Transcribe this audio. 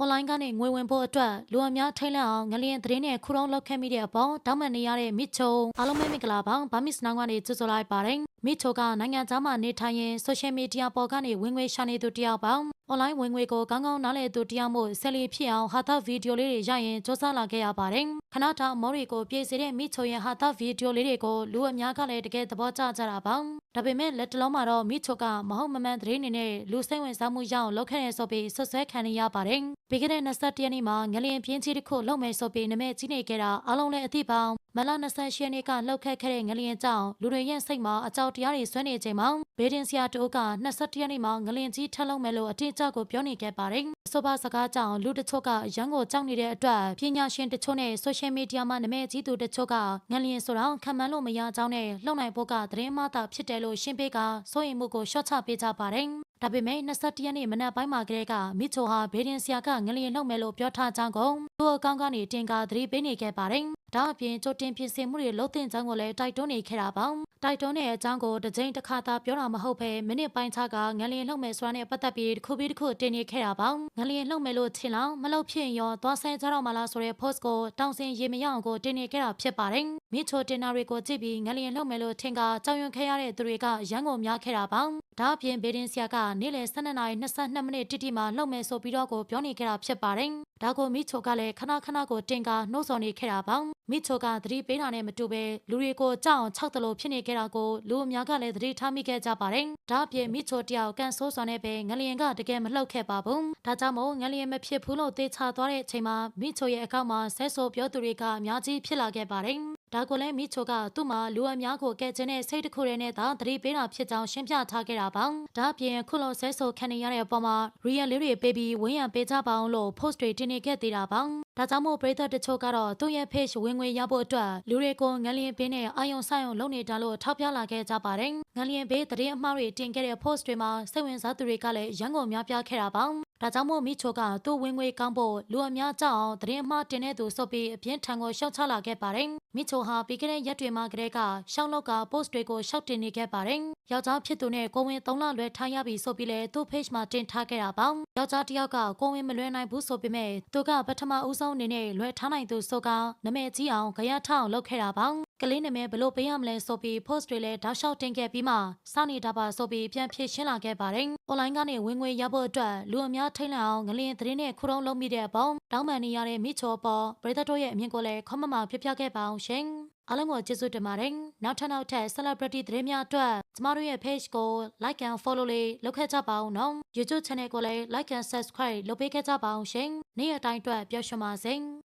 online ကနေငွေဝင်ဖို့အတွက်လူအများထိတ်လန့်အောင်ငလျင်သတင်းနဲ့ခူတုံးလောက်ခဲ့မိတဲ့အပေါ်တောင်းပန်နေရတဲ့မိချုံအားလုံးပဲမင်္ဂလာပါဗာမစ်နောင်ကနေကြိုဆိုလိုက်ပါတယ်မိချိုကနိုင်ငံသားမှနေထိုင်ရင်ဆိုရှယ်မီဒီယာပေါ်ကနေဝင်ငွေရှာနေသူတယောက်ပါ။ online ဝင်ငွေကိုကောင်းကောင်းနားလည်သူတယောက်မို့ဆက်လီဖြစ်အောင်ဟာတာဗီဒီယိုလေးတွေရရင်စ조사လာခဲ့ရပါတယ်။ခဏတာမော်ရီကိုပြေစေတဲ့မိချိုရဲ့ဟာတာဗီဒီယိုလေးတွေကိုလူအများကလည်းတကယ်သဘောကျကြတာပါ။ဒါပေမဲ့လက်တလုံးမှာတော့မိချိုကမဟုတ်မမှန်သတင်းတွေနဲ့လူစိတ်ဝင်စားမှုရအောင်လုပ်ခဲ့ရဆိုပြီးဆွဆွဲခံနေရပါတယ်။ပြီးခဲ့တဲ့21ရက်နေ့မှာငလျင်ပြင်းကြီးတစ်ခုလုံမယ်ဆိုပြီးနမဲကြီးနေခဲ့တာအားလုံးလည်းအသိပေါင်းမလ28ရက်နေ့ကလှုပ်ခတ်ခဲ့တဲ့ငလျင်ကြောင့်လူတွေရဲ့စိတ်မှာအကြောက်တရားတွေဆွဲနေချိန်မှာဘေဒင်ဆရာတိုးက21ရက်နေ့မှာငလျင်ကြီးထပ်လုံးမယ်လို့အထင်ကြောက်ကိုပြောနေခဲ့ပါတယ်။ဆိုပါစကားကြောင့်လူတချို့ကရန်ကိုကြောက်နေတဲ့အတွက်ပညာရှင်တချို့နဲ့ဆိုရှယ်မီဒီယာမှာနာမည်ကြီးသူတချို့ကငလျင်ဆိုတော့ခံမှန်းလို့မရကြောင်းနဲ့လှုပ်နိုင်ဖို့ကသတင်းမှသာဖြစ်တယ်လို့ရှင်းပေးကစိုးရိမ်မှုကိုရှော့ချပေးကြပါတယ်။ဒါပေမဲ့21ရက်နေ့မနက်ပိုင်းမှာကလေးကမိချိုဟာဘေဒင်ဆရာကငလျင်လှုပ်မယ်လို့ပြောထားကြောင်းကိုသူ့အကောင့်ကနေတင်ကာသတိပေးနေခဲ့ပါတယ်။ဒါအပြင်ကြိုတင်ပြင်ဆင်မှုတွေလုပ်တင်ကြောင်းကိုလည်းတိုက်တွန်းနေခဲ့တာပါ။ တိုက်တွန်းတဲ့အကြောင်းကိုတစ်ကြိမ်တစ်ခါသာပြောတာမဟုတ်ဘဲမိနစ်ပိုင်းခြားကငလျင်လှုပ်မယ်ဆိုတာနဲ့ပတ်သက်ပြီးတစ်ခုပြီးတစ်ခုတင်နေခဲ့တာပါ။ငလျင်လှုပ်မယ်လို့ထင်လောက်မလှုပ်ဖြစ်ရင်ရောသွားဆဲကြတော့မလားဆိုတဲ့ post ကိုတောင်းစင်ရေမရအောင်ကိုတင်နေခဲ့တာဖြစ်ပါတယ်။မိချိုတင်နာတွေကိုကြည့်ပြီးငလျင်လှုပ်မယ်လို့ထင်ကကြောက်ရွံ့ခဲ့ရတဲ့သူတွေကရန်ကုန်များခဲ့တာပါ။ဒါအပြင်ဘေဒင်ဆရာကနေ့လယ်12နာရီ22မိနစ်တိတိမှလှုပ်မယ်ဆိုပြီးတော့ကိုပြောနေခဲ့တာဖြစ်ပါတယ်။ဒါကိုမိချိုကလည်းခဏခဏကိုတင်ကနှိုးဆော်နေခဲ့တာပါ။ မိချိုကသတိပေးတာနဲ့မတူပဲလူတွေကိုကြောက်အောင်ခြောက်တလို့ဖြစ်နေခဲ့တာကိုလူအများကလည်းသတိထားမိခဲ့ကြပါတယ်။ဒါအပြင်မိချိုတယောက်ကန်ဆိုးစွာနဲ့ပဲငလျင်ကတကယ်မလှုပ်ခဲ့ပါဘူး။ဒါကြောင့်မို့ငလျင်မဖြစ်ဘူးလို့သေချာသွားတဲ့အချိန်မှာမိချိုရဲ့အကောင့်မှာဆဲဆိုပြောသူတွေကအများကြီးဖြစ်လာခဲ့ပါတယ်။ ဒါကိုလည်းမိချိုကသူ့မှာလူအများကိုကဲ့ခြင်းနဲ့စိတ်တစ်ခုတည်းနဲ့သာသတိပေးတာဖြစ်ကြောင်းရှင်းပြထားခဲ့တာပါ။ဒါအပြင်ခုလိုဆဲဆိုခံနေရတဲ့အပေါ်မှာ real လေးတွေပေးပြီးဝင်းရံပေးကြပါအောင်လို့ post တွေတင်နေခဲ့သေးတာပါ။ဒါကြောင့်မို့ပရိသတ်တချို့ကတော့သူ့ရဲ့ page ဝင်ငွေရဖို့အတွက်လူတွေကိုငလျင်ပေးနဲ့အာယုံဆိုင်ုံလုပ်နေတာလို့ထောက်ပြလာခဲ့ကြပါတယ်။ငလျင်ပေးသတင်းအမှားတွေတင်ခဲ့တဲ့ post တွေမှာစိတ်ဝင်စားသူတွေကလည်းရန်ကုန်များပြားခဲ့တာပါ။ ဒါကြောင့်မို့မိချိုကသူ့ဝင်ငွေကောင်းဖို့လူအများကြောက်အောင်သတင်းအမှားတင်တဲ့သူဆိုပြီးအပြင်းထန်ကိုရှောက်ချလာခဲ့ပါတယ်။မိချိုဟာပြီးခဲ့တဲ့ရက်တွေမှာကတည်းကရှောင်းလောက်က post တွေကိုရှောက်တင်နေခဲ့ပါတယ်။ယောက်ျားဖြစ်သူနဲ့ကိုဝင်၃လလွဲထားရပြီဆိုပြီးလဲသူ့ page မှာတင်ထားခဲ့တာပါ။ယောက်ျားတစ်ယောက်ကကိုဝင်မလွဲနိုင်ဘူးဆိုပေမဲ့သူကပထမဦးဆုံးအနေနဲ့လွဲထားနိုင်သူဆိုကနမဲကြီးအောင်ကြရထအောင်လုပ်ခဲ့တာပါ။ ကလေးနာမည်ဘလို့ပေးရမလဲဆိုပြီး post တွေလည်းတောက်လျှောက်တင်ခဲ့ပြီးမှစနေတာပါဆိုပြီးပြန်ဖြည့်ရှင်းလာခဲ့ပါတယ်။ online ကနေဝင်ငွေရဖို့အတွက်လူအများထိတ်လန့်အောင်ငလျင်သတင်းနဲ့ခုတုံးလုံးမိတဲ့အပေါ်တောင်းပန်နေရတဲ့မိချိုပေါ်ပရိသတ်တို့ရဲ့အမြင်ကိုလည်းခမမပြပြခဲ့ပါအောင်ရှင်။အားလုံးကိုကျေးဇူးတင်ပါတယ်။နောက်ထပ်နောက်ထပ် celebrity သတင်းများအတွက်ကျမတို့ရဲ့ page ကို like and follow လေးလုပ်ခဲ့ကြပါဦးနော်။ YouTube channel ကိုလည်း like and subscribe လုပ်ပေးခဲ့ကြပါအောင်ရှင်။နေ့ရက်တိုင်းအတွက်ပျော်ရွှင်ပါစေ။